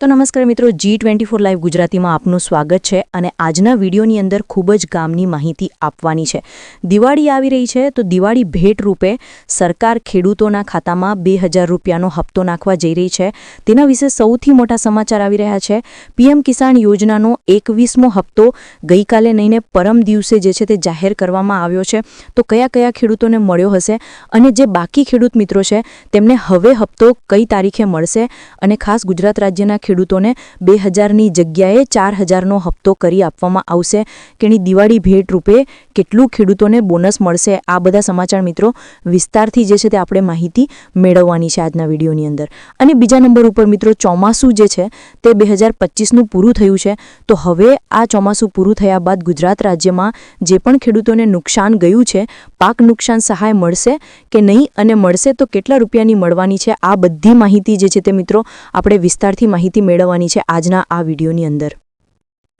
તો નમસ્કાર મિત્રો જી ટ્વેન્ટી ફોર લાઈવ ગુજરાતીમાં આપનું સ્વાગત છે અને આજના વિડીયોની અંદર ખૂબ જ ગામની માહિતી આપવાની છે. દિવાળી આવી રહી છે તો દિવાળી ભેટ રૂપે સરકાર ખેડૂતોના ખાતામાં બે હજાર રૂપિયાનો હપ્તો નાખવા જઈ રહી છે. તેના વિશે સૌથી મોટા સમાચાર આવી રહ્યા છે. પીએમ કિસાન યોજનાનો એકવીસમો હપ્તો ગઈકાલે નહીંને પરમ દિવસે જે છે તે જાહેર કરવામાં આવ્યો છે. તો કયા કયા ખેડૂતોને મળ્યો હશે અને જે બાકી ખેડૂત મિત્રો છે તેમને હવે હપ્તો કઈ તારીખે મળશે અને ખાસ ગુજરાત રાજ્યના ખેડૂતોને બે હજારની જગ્યાએ ચાર હજારનો હપ્તો કરી આપવામાં આવશે. કેની દિવાળી ભેટ રૂપે કેટલું ખેડૂતોને બોનસ મળશે? આ બધા સમાચાર મિત્રો વિસ્તારથી જે છે તે આપણે માહિતી મેળવવાની છે આજના વિડીયોની અંદર. અને બીજા નંબર ઉપર મિત્રો ચોમાસું જે છે તે બે હજાર પચીસનું પૂરું થયું છે. તો હવે આ ચોમાસું પૂરું થયા બાદ ગુજરાત રાજ્યમાં જે પણ ખેડૂતોને નુકસાન ગયું છે, પાક નુકસાન સહાય મળશે કે નહીં અને મળશે તો કેટલા રૂપિયાની મળવાની છે? આ બધી માહિતી જે છે તે મિત્રો આપણે વિસ્તારથી માહિતી મેળવવાની છે આજના આ વિડીયોની અંદર.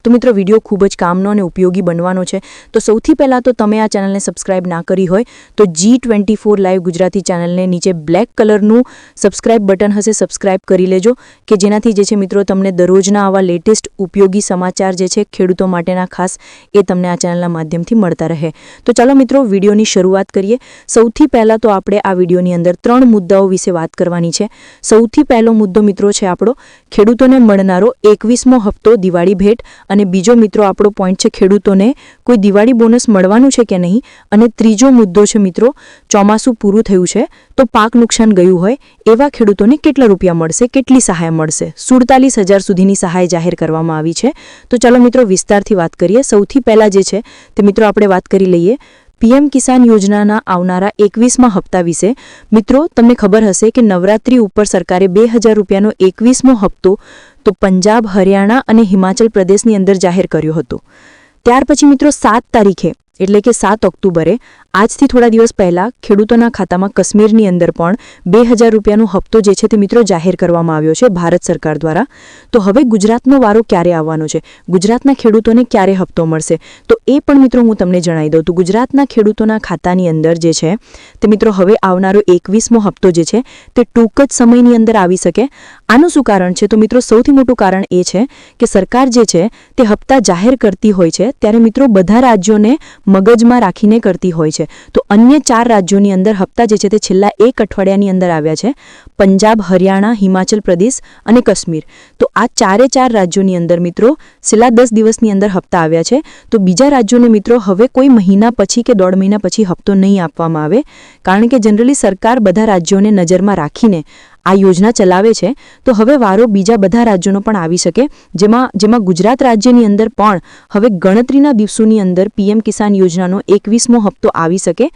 તો મિત્રો, વીડિયો ખૂબ જ કામનો અને ઉપયોગી બનવાનો છે. તો સૌથી પહેલાં તો તમે આ ચેનલને સબસ્ક્રાઇબ ના કરી હોય, તો G twenty four live Gujarati ચેનલને નીચે બ્લેક કલરનું સબસ્ક્રાઇબ બટન હશે, સબસ્ક્રાઇબ કરી લેજો, કે જેનાથી જે છે મિત્રો, તમને દરરોજના આવા લેટેસ્ટ ઉપયોગી સમાચાર જે છે ખેડૂતો માટેના ખાસ, એ તમને આ ચેનલના માધ્યમથી મળતા રહે. તો ચાલો મિત્રો, વિડીયોની શરૂઆત કરીએ. સૌથી પહેલાં તો આપણે આ વિડીયોની અંદર ત્રણ મુદ્દાઓ વિશે વાત કરવાની છે. સૌથી પહેલો મુદ્દો મિત્રો છે આપણો, ખેડૂતોને મળનારો એકવીસમો હપ્તો દિવાળી ભેટ અને બીજો મિત્રો આપણો પોઈન્ટ છે ખેડૂતોને, કોઈ દિવાળી બોનસ મળવાનું છે કે નહીં? અને ત્રીજો મુદ્દો છે મિત્રો, ચોમાસું પૂરું થયું છે, તો પાક નુકસાન ગયું હોય, એવા ખેડૂતોને કેટલા રૂપિયા મળશે? કેટલી સહાય મળશે? સુડતાલીસ હજાર સુધીની સહાય જાહેર કરવામાં આવી છે. તો ચાલો મિત્રો વિસ્તારથી વાત કરીએ. સૌથી પહેલાં જે છે, તે મિત્રો આપણે વાત કરી લઈએ. પીએમ કિસાન યોજનાના આવનારા એકવીસમાં હપ્તા વિશે. મિત્રો, તમને ખબર હશે કે નવરાત્રી ઉપર સરકારે બે હજાર રૂપિયાનો એકવીસમો હપ્તો તો પંજાબ, હરિયાણા અને હિમાચલ પ્રદેશની અંદર જાહેર કર્યો હતો. ત્યાર પછી મિત્રો સાત તારીખે, એટલે કે સાત ઓક્ટોબરે, આજથી થોડા દિવસ પહેલાં ખેડૂતોના ખાતામાં કાશ્મીરની અંદર પણ બે હજાર રૂપિયાનો હપ્તો જે છે તે મિત્રો જાહેર કરવામાં આવ્યો છે ભારત સરકાર દ્વારા. તો હવે ગુજરાતનો વારો ક્યારે આવવાનો છે? ગુજરાતના ખેડૂતોને ક્યારે હપ્તો મળશે? તો એ પણ મિત્રો હું તમને જણાવી દઉં. તો ગુજરાતના ખેડૂતોના ખાતાની અંદર જે છે, તે મિત્રો હવે આવનારો એકવીસમો હપ્તો જે છે, તે ટૂંક જ સમયની અંદર આવી શકે. આનું શું કારણ છે? તો મિત્રો, સૌથી મોટું કારણ એ છે કે સરકાર જે છે, તે હપ્તા જાહેર કરતી હોય છે, ત્યારે મિત્રો બધા રાજ્યોને મગજમાં રાખીને કરતી હોય છે. તો અન્ય ચાર રાજ્યોની અંદર હપ્તા જે છે, તે છેલ્લા એક અઠવાડિયાની અંદર આવ્યા છે. પંજાબ, હરિયાણા, હિમાચલ પ્રદેશ અને કાશ્મીર. તો આ ચારે ચાર રાજ્યોની અંદર મિત્રો, છેલ્લા દસ દિવસની અંદર હપ્તા આવ્યા છે. તો બીજા રાજ્યોને મિત્રો, હવે કોઈ મહિના પછી કે દોઢ મહિના પછી હપ્તો નહીં આપવામાં આવે. કારણ કે જનરલી સરકાર બધા રાજ્યોને નજરમાં રાખીને આ યોજના ચલાવે છે, તો હવે વારો બીજા બધા રાજ્યોનો પણ આવી શકે. જેમાં જેમાં ગુજરાત રાજ્યની અંદર પણ હવે ગણતરીના દિવસોની અંદર પીએમ કિસાન યોજનાનો એકવીસમો હપ્તો આવી શકે.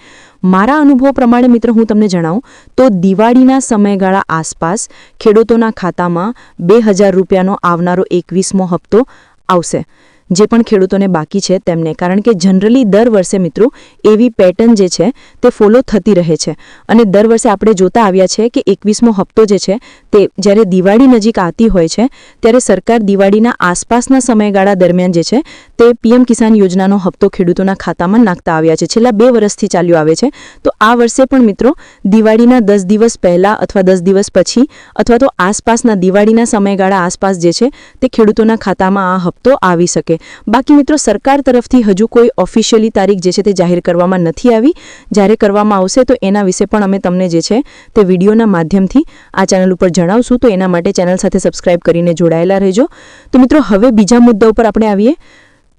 મારા અનુભવ પ્રમાણે મિત્ર હું તમને જણાવું, તો દિવાળીના સમયગાળા આસપાસ ખેડૂતોના ખાતામાં બે હજાર રૂપિયાનો આવનારો એકવીસમો હપ્તો આવશે. જે પણ ખેડૂતોને બાકી છે તેમને. કારણ કે જનરલી દર વર્ષે મિત્રો એવી પેટર્ન જે છે તે ફોલો થતી રહે છે. અને દર વર્ષે આપણે જોતા આવ્યા છે કે એકવીસમો હપ્તો જે છે તે જ્યારે દિવાળી નજીક આવતી હોય છે, ત્યારે સરકાર દિવાળીના આસપાસના સમયગાળા દરમિયાન જે છે તે પીએમ કિસાન યોજનાનો હપ્તો ખેડૂતોના ખાતામાં નાખતા આવ્યા છે. છેલ્લા બે વર્ષથી ચાલ્યું આવે છે. તો આ વર્ષે પણ મિત્રો દિવાળીના દસ દિવસ પહેલાં અથવા દસ દિવસ પછી અથવા તો આસપાસના દિવાળીના સમયગાળા આસપાસ જે છે તે ખેડૂતોના ખાતામાં આ હપ્તો આવી શકે. બાકી મિત્રો, સરકાર તરફથી હજુ કોઈ ઓફિશિયલી તારીખ જે છે તે જાહેર કરવામાં નથી આવી. જ્યારે કરવામાં આવશે તો એના વિશે પણ અમે તમને જે છે તે વિડીયોના માધ્યમથી આ ચેનલ ઉપર જણાવશું. તો એના માટે ચેનલ સાથે સબસ્ક્રાઇબ કરીને જોડાયેલા રહેજો. તો મિત્રો, હવે બીજા મુદ્દા ઉપર આપણે આવીએ.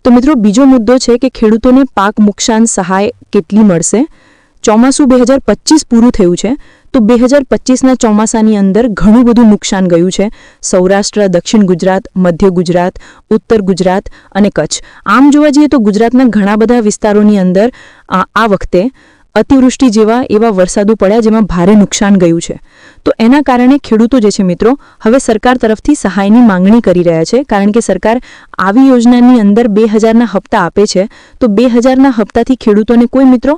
તો મિત્રો, બીજો મુદ્દો છે કે ખેડૂતોને પાક નુકસાન સહાય કેટલી મળશે? ચોમાસું બે હજાર પચીસ પૂરું થયું છે. તો બે હજાર પચીસના ચોમાસાની અંદર ઘણું બધું નુકસાન ગયું છે. સૌરાષ્ટ્ર, દક્ષિણ ગુજરાત, મધ્ય ગુજરાત, ઉત્તર ગુજરાત અને કચ્છ. આમ જોવા જઈએ તો ગુજરાતના ઘણા બધા વિસ્તારોની અંદર આ વખતે અતિવૃષ્ટિ જેવા એવા વરસાદો પડ્યા જેમાં ભારે નુકસાન ગયું છે. તો એના કારણે ખેડૂતો જે છે મિત્રો, હવે સરકાર તરફથી સહાયની માંગણી કરી રહ્યા છે. કારણ કે સરકાર આવી યોજનાની અંદર બે હજારના હપ્તા આપે છે. તો બે હજારના હપ્તાથી ખેડૂતોને કોઈ મિત્રો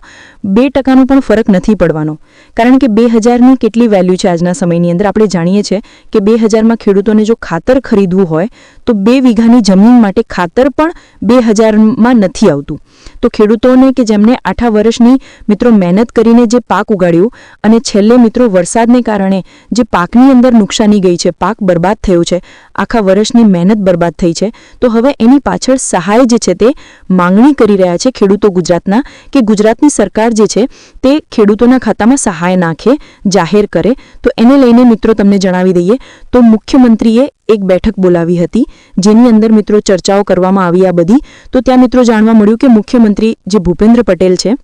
બે ટકાનો પણ ફરક નથી પડવાનો. કારણ કે બે હજારની કેટલી વેલ્યુ છે આજના સમયની અંદર? આપણે જાણીએ છીએ કે બે હજારમાં ખેડૂતોને જો ખાતર ખરીદવું હોય, તો બે વીઘાની જમીન માટે ખાતર પણ બે હજારમાં નથી આવતું. તો ખેડૂતોને કે જેમને આઠા વર્ષની મિત્રો મહેનત કરીને જે પાક ઉગાડ્યું અને છેલ્લે મિત્રો વરસાદને કારણે કારણે જે પાકની અંદર નુકસાની ગઈ છે, પાક બરબાદ થયો છે, આખા વર્ષની મહેનત બરબાદ થઈ છે, તો હવે એની પાછળ સહાય જે છે તે માંગણી કરી રહ્યા છે ખેડૂતો ગુજરાતના કે ગુજરાતની સરકાર જે છે તે ખેડૂતોના ખાતામાં સહાય નાખે, જાહેર કરે. તો એને લઈને મિત્રો તમને જણાવી દઈએ, તો મુખ્યમંત્રીએ એક બેઠક બોલાવી હતી, જેની અંદર મિત્રો ચર્ચાઓ કરવામાં આવી આ બધી. તો ત્યાં મિત્રો જાણવા મળ્યું કે મુખ્યમંત્રી જે ભૂપેન્દ્ર પટેલ છે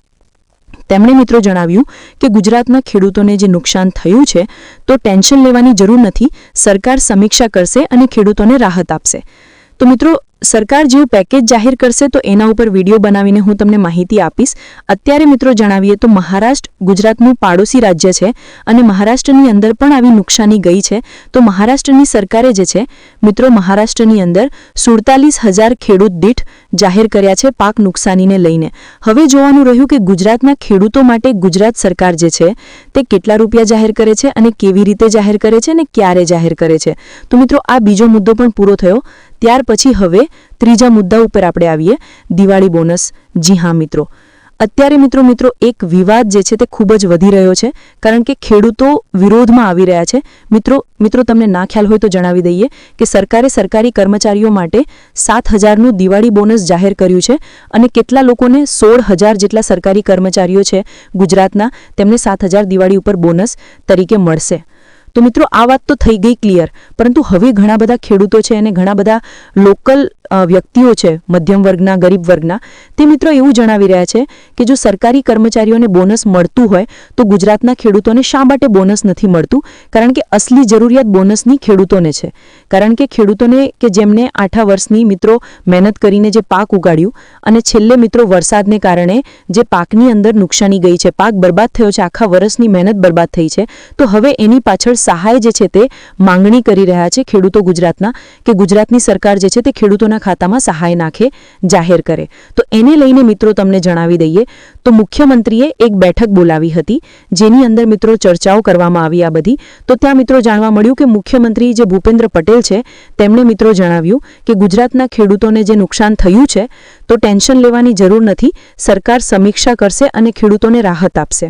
તેમણે મિત્રો જણાવ્યું કે ગુજરાતના ખેડૂતોને જે નુકસાન થયું છે, તો ટેન્શન લેવાની જરૂર નથી, સરકાર સમીક્ષા કરશે અને ખેડૂતોને રાહત આપશે. તો મિત્રો, સરકાર જેવું પેકેજ જાહેર કરશે તો એના ઉપર વીડિયો બનાવીને હું તમને માહિતી આપીશ. અત્યારે મિત્રો જણાવીએ તો મહારાષ્ટ્ર ગુજરાતનું પાડોશી રાજ્ય છે અને મહારાષ્ટ્રની અંદર પણ આવી નુકસાની ગઈ છે. તો મહારાષ્ટ્રની સરકારે જે છે, મિત્રો મહારાષ્ટ્રની અંદર સુડતાલીસ હજાર ખેડૂત દીઠ જાહેર કર્યા છે પાક નુકસાનીને લઈને. હવે જોવાનું રહ્યું કે ગુજરાતના ખેડૂતો માટે ગુજરાત સરકાર જે છે, તે કેટલા રૂપિયા જાહેર કરે છે અને કેવી રીતે જાહેર કરે છે અને ક્યારે જાહેર કરે છે. તો મિત્રો, આ બીજો મુદ્દો પણ પૂરો થયો. ત્યાર પછી હવે ત્રીજા મુદ્દા ઉપર આપણે આવીએ. દિવાળી બોનસ. જી હા, મિત્રો. અત્યારે, મિત્રો મિત્રો, એક વિવાદ જે છે તે ખૂબ જ વધી રહ્યો છે, કારણ કે ખેડૂતો વિરોધમાં આવી રહ્યા છે. મિત્રો મિત્રો, તમને ના ખ્યાલ હોય તો જણાવી દઈએ કે સરકારે સરકારી કર્મચારીઓ માટે સાત હજારનું દિવાળી બોનસ જાહેર કર્યું છે અને કેટલા લોકોને સોળ હજાર જેટલા સરકારી કર્મચારીઓ છે ગુજરાતના, તેમને સાત હજાર દિવાળી ઉપર બોનસ તરીકે મળશે. તો મિત્રો, આ વાત તો થઈ ગઈ ક્લિયર પરંતુ હવે ઘણા બધા ખેડૂતો છે અને ઘણા બધા લોકલ વ્યક્તિઓ છે, મધ્યમ વર્ગના, ગરીબ વર્ગના, તે મિત્રો એવું જણાવી રહ્યા છે કે જો સરકારી કર્મચારીઓને બોનસ મળતું હોય, તો ગુજરાતના ખેડૂતોને શા માટે બોનસ નથી મળતું? કારણ કે અસલી જરૂરિયાત બોનસની ખેડૂતોને છે. કારણ કે ખેડૂતોને કે જેમને આઠા વર્ષની મિત્રો મહેનત કરીને જે પાક ઉગાડ્યું અને છેલ્લે મિત્રો વરસાદને કારણે જે પાકની અંદર નુકસાની ગઈ છે, પાક બરબાદ થયો છે, આખા વર્ષની મહેનત બરબાદ થઈ છે, તો હવે એની પાછળ સહાય જે છે તે માંગણી કરી રહ્યા છે ખેડૂતો ગુજરાતના કે ગુજરાતની સરકાર જે છે તે ખેડૂતોના ખાતામાં સહાય નાખે, જાહેર કરે. તો એને લઈને મિત્રો તમને જણાવી દઈએ, તો મુખ્યમંત્રીએ એક બેઠક બોલાવી હતી, જેની અંદર મિત્રો ચર્ચાઓ કરવામાં આવી આ બધી. તો ત્યાં મિત્રો જાણવા મળ્યું કે મુખ્યમંત્રી જે ભૂપેન્દ્ર પટેલ છે, તેમણે મિત્રો જણાવ્યું કે ગુજરાતના ખેડૂતોને જે નુકસાન થયું છે, તો ટેન્શન લેવાની જરૂર નથી, સરકાર સમીક્ષા કરશે અને ખેડૂતોને રાહત આપશે.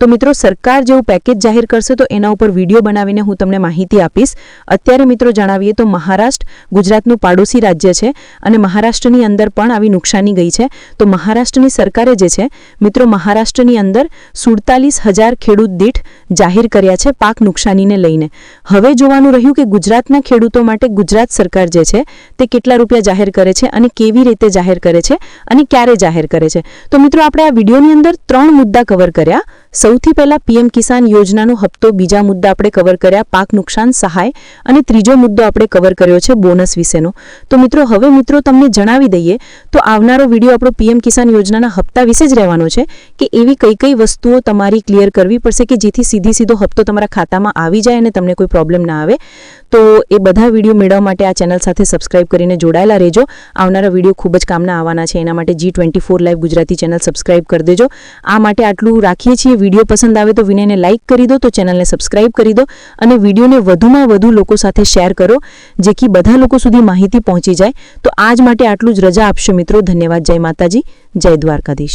તો મિત્રો, સરકાર જેવું પેકેજ જાહેર કરશે તો એના ઉપર વીડિયો બનાવીને હું તમને માહિતી આપીશ. અત્યારે મિત્રો જણાવીએ તો મહારાષ્ટ્ર ગુજરાતનું પાડોશી રાજ્ય છે અને મહારાષ્ટ્રની અંદર પણ આવી નુકસાની ગઈ છે. તો મહારાષ્ટ્રની સરકારે જે છે, મિત્રો મહારાષ્ટ્રની અંદર સુડતાલીસ હજાર ખેડૂત દીઠ જાહેર કર્યા છે પાક નુકસાનીને લઈને. હવે જોવાનું રહ્યું કે ગુજરાતના ખેડૂતો માટે ગુજરાત સરકાર જે છે, તે કેટલા રૂપિયા જાહેર કરે છે અને કેવી રીતે જાહેર કરે છે અને ક્યારે જાહેર કરે છે. તો મિત્રો, આપણે આ વિડીયોની અંદર ત્રણ મુદ્દા કવર કર્યા. સૌથી પહેલા પીએમ કિસાન યોજનાનો હપ્તો બીજા મુદ્દા આપણે કવર કર્યા, પાક નુકસાન, સહાય અને ત્રીજો મુદ્દો આપણે કવર કર્યો છે બોનસ વિશેનો. તો મિત્રો, હવે મિત્રો તમને જણાવી દઈએ, તો આવનારો વીડિયો આપણો પીએમ કિસાન યોજનાના હપ્તા વિશે જ રહેવાનો છે કે એવી કઈ કઈ વસ્તુઓ તમારી ક્લિયર કરવી પડશે કે જેથી સીધી સીધો હપ્તો તમારા ખાતામાં આવી જાય અને તમને કોઈ પ્રોબ્લેમ ના આવે. તો એ બધા વીડિયો મેળવવા માટે આ ચેનલ સાથે સબસ્ક્રાઇબ કરીને જોડાયેલા રહેજો. આવનારા વીડિયો ખૂબ જ કામના આવવાના છે. એના માટે G twenty four live Gujarati channel subscribe કરી દેજો. આ માટે આટલું રાખીએ છીએ વીડિયો પસંદ આવે તો વિનયને લાઇક કરી દો, તો ચેનલને સબસ્ક્રાઇબ કરી દો અને વિડીયોને વધુમાં વધુ લોકો સાથે શેર કરો, જેથી બધા લોકો સુધી માહિતી પહોંચી જાય. તો આજ માટે આટલું જ રજા આપશો મિત્રો. ધન્યવાદ. જય માતાજી. જય દ્વારકાધીશ.